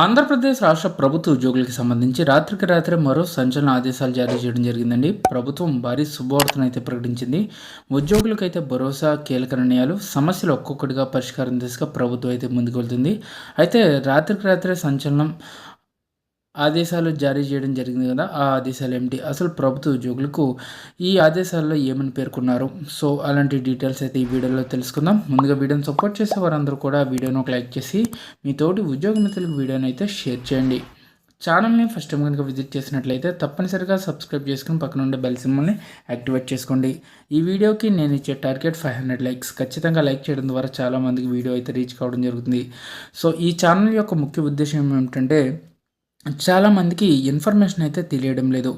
ఆంధ్రప్రదేశ్ రాష్ట్ర ప్రభుత్వ ఉద్యోగులకు సంబంధించి రాత్రికి రాత్రి మరో సంచలన ఆదేశాలు జారీ చేయడం జరిగిందండి. ప్రభుత్వం భారీ శుభవార్తను అయితే ప్రకటించింది. ఉద్యోగులకైతే భరోసా కీలక నిర్ణయాలు సమస్యలు ఒక్కొక్కటిగా పరిష్కారం దిశగా ప్రభుత్వం అయితే ముందుకు వెళ్తుంది. అయితే రాత్రికి రాత్రే సంచలనం ఆదేశాలు జారీ చేయడం జరిగింది కదా ఆ ఆదేశాలు ఏమిటి? అసలు ప్రభుత్వ ఉద్యోగులకు ఈ ఆదేశాల్లో ఏమని పేర్కొన్నారు? సో అలాంటి డీటెయిల్స్ అయితే ఈ వీడియోలో తెలుసుకుందాం. ముందుగా వీడియోని సపోర్ట్ చేసే వారందరూ కూడా వీడియోను ఒక లైక్ చేసి మీ తోటి ఉద్యోగ మిత్రులకు వీడియోని అయితే షేర్ చేయండి. ఛానల్ని ఫస్ట్ టైం కనుక విజిట్ చేసినట్లయితే తప్పనిసరిగా సబ్స్క్రైబ్ చేసుకుని పక్కన ఉండే బెల్ సింబల్ని యాక్టివేట్ చేసుకోండి. ఈ వీడియోకి నేను ఇచ్చే టార్గెట్ ఫైవ్ హండ్రెడ్ లైక్స్. ఖచ్చితంగా లైక్ చేయడం ద్వారా చాలామందికి వీడియో అయితే రీచ్ కావడం జరుగుతుంది. సో ఈ ఛానల్ యొక్క ముఖ్య ఉద్దేశం ఏమిటంటే చాలామందికి ఇన్ఫర్మేషన్ అయితే తెలియడం లేదు.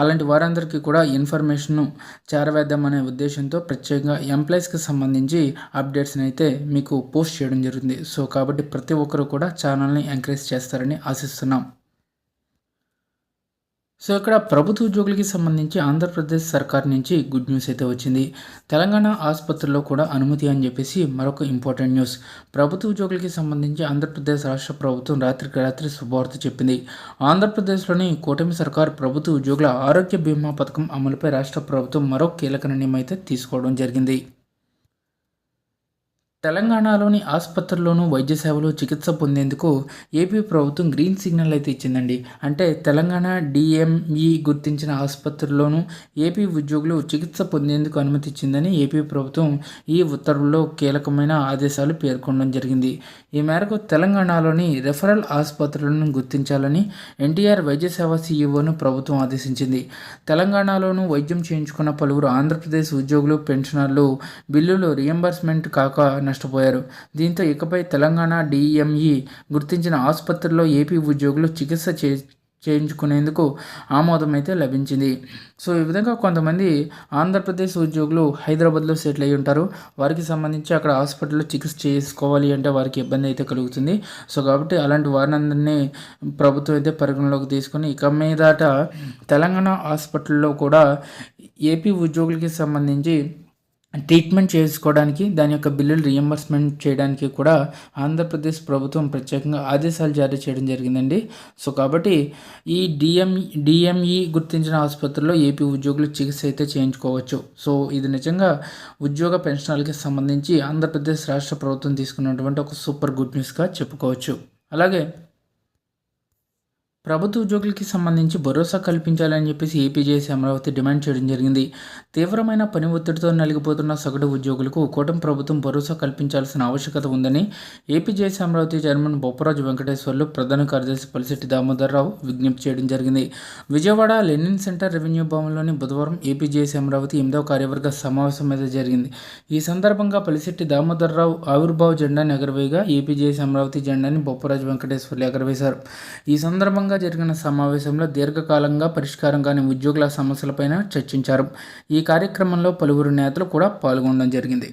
అలాంటి వారందరికీ కూడా ఇన్ఫర్మేషన్ను చేరవేద్దామనే ఉద్దేశంతో ప్రత్యేకంగా ఎంప్లాయీస్కి సంబంధించి అప్డేట్స్ని అయితే మీకు పోస్ట్ చేయడం జరుగుతుంది. సో కాబట్టి ప్రతి ఒక్కరు కూడా ఛానల్ని ఎంకరేజ్ చేస్తారని ఆశిస్తున్నాం. సో ఇక్కడ ప్రభుత్వ ఉద్యోగులకి సంబంధించి ఆంధ్రప్రదేశ్ సర్కార్ నుంచి గుడ్ న్యూస్ అయితే వచ్చింది. తెలంగాణ ఆసుపత్రిలో కూడా అనుమతి అని చెప్పేసి మరొక ఇంపార్టెంట్ న్యూస్. ప్రభుత్వ ఉద్యోగులకి సంబంధించి ఆంధ్రప్రదేశ్ రాష్ట్ర ప్రభుత్వం రాత్రికి రాత్రి శుభవార్త చెప్పింది. ఆంధ్రప్రదేశ్లోని కూటమి సర్కార్ ప్రభుత్వ ఉద్యోగుల ఆరోగ్య బీమా పథకం అమలుపై రాష్ట్ర ప్రభుత్వం మరో కీలక నిర్ణయం అయితే తీసుకోవడం జరిగింది. తెలంగాణలోని ఆసుపత్రుల్లోనూ వైద్య సేవలు చికిత్స పొందేందుకు ఏపీ ప్రభుత్వం గ్రీన్ సిగ్నల్ అయితే ఇచ్చిందండి. అంటే తెలంగాణ డిఎంఈ గుర్తించిన ఆసుపత్రుల్లోనూ ఏపీ ఉద్యోగులు చికిత్స పొందేందుకు అనుమతి ఇచ్చిందని ఏపీ ప్రభుత్వం ఈ ఉత్తర్వుల్లో కీలకమైన ఆదేశాలు పేర్కొనడం జరిగింది. ఈ మేరకు తెలంగాణలోని రెఫరల్ ఆసుపత్రులను గుర్తించాలని ఎన్టీఆర్ వైద్య సేవ సీఈఓను ప్రభుత్వం ఆదేశించింది. తెలంగాణలోనూ వైద్యం చేయించుకున్న పలువురు ఆంధ్రప్రదేశ్ ఉద్యోగులు పెన్షనర్లు బిల్లులు రియంబర్స్మెంట్ కాక నష్టపోయారు. దీంతో ఇకపై తెలంగాణ డిఎంఈ గుర్తించిన ఆసుపత్రిలో ఏపీ ఉద్యోగులు చికిత్స చే చేయించుకునేందుకు ఆమోదం అయితే లభించింది. సో ఈ విధంగా కొంతమంది ఆంధ్రప్రదేశ్ ఉద్యోగులు హైదరాబాద్లో సెటిల్ అయి ఉంటారు. వారికి సంబంధించి అక్కడ హాస్పిటల్లో చికిత్స చేసుకోవాలి అంటే వారికి ఇబ్బంది అయితే కలుగుతుంది. సో కాబట్టి అలాంటి వారినందరినీ ప్రభుత్వం అయితే పరిగణలోకి తీసుకొని ఇక మీదట తెలంగాణ హాస్పిటల్లో కూడా ఏపీ ఉద్యోగులకి సంబంధించి ట్రీట్మెంట్ చేసుకోవడానికి దాని యొక్క బిల్లులు రియంబర్స్మెంట్ చేయడానికి కూడా ఆంధ్రప్రదేశ్ ప్రభుత్వం ప్రత్యేకంగా ఆదేశాలు జారీ చేయడం జరిగిందండి. సో కాబట్టి ఈ డిఎం డిఎంఈ గుర్తించిన ఆసుపత్రిలో ఏపీ ఉద్యోగులు చికిత్స అయితే చేయించుకోవచ్చు. సో ఇది నిజంగా ఉద్యోగ పెన్షన్లకి సంబంధించి ఆంధ్రప్రదేశ్ రాష్ట్ర ప్రభుత్వం తీసుకున్నటువంటి ఒక సూపర్ గుడ్ న్యూస్గా చెప్పుకోవచ్చు. అలాగే ప్రభుత్వ ఉద్యోగులకి సంబంధించి భరోసా కల్పించాలని చెప్పేసి ఏపీజేసీ అమరావతి డిమాండ్ చేయడం జరిగింది. తీవ్రమైన పని ఒత్తిడితో నలిగిపోతున్న సగటు ఉద్యోగులకు కూటమి ప్రభుత్వం భరోసా కల్పించాల్సిన ఆవశ్యకత ఉందని ఏపీజేసీ అమరావతి చైర్మన్ బొప్పరాజు వెంకటేశ్వర్లు ప్రధాన కార్యదర్శి పలిశెట్టి దామోదరరావు విజ్ఞప్తి చేయడం జరిగింది. విజయవాడ లెనిన్ సెంటర్ రెవెన్యూ భవన్లోని బుధవారం ఏపీజేసీ అమరావతి ఎనిమిదవ కార్యవర్గ సమావేశం మీద జరిగింది. ఈ సందర్భంగా పలిశెట్టి దామోదరరావు ఆవిర్భావ జెండాని ఎగరవేయగా ఏపీజేసీ అమరావతి జెండాని బొప్పరాజు వెంకటేశ్వర్లు ఎగరవేశారు. ఈ సందర్భంగా సందర్భంగా జరిగిన సమావేశంలో దీర్ఘకాలంగా పరిష్కారం కాని ఉద్యోగుల సమస్యలపైన చర్చించారు. ఈ కార్యక్రమంలో పలువురు నేతలు కూడా పాల్గొనడం జరిగింది.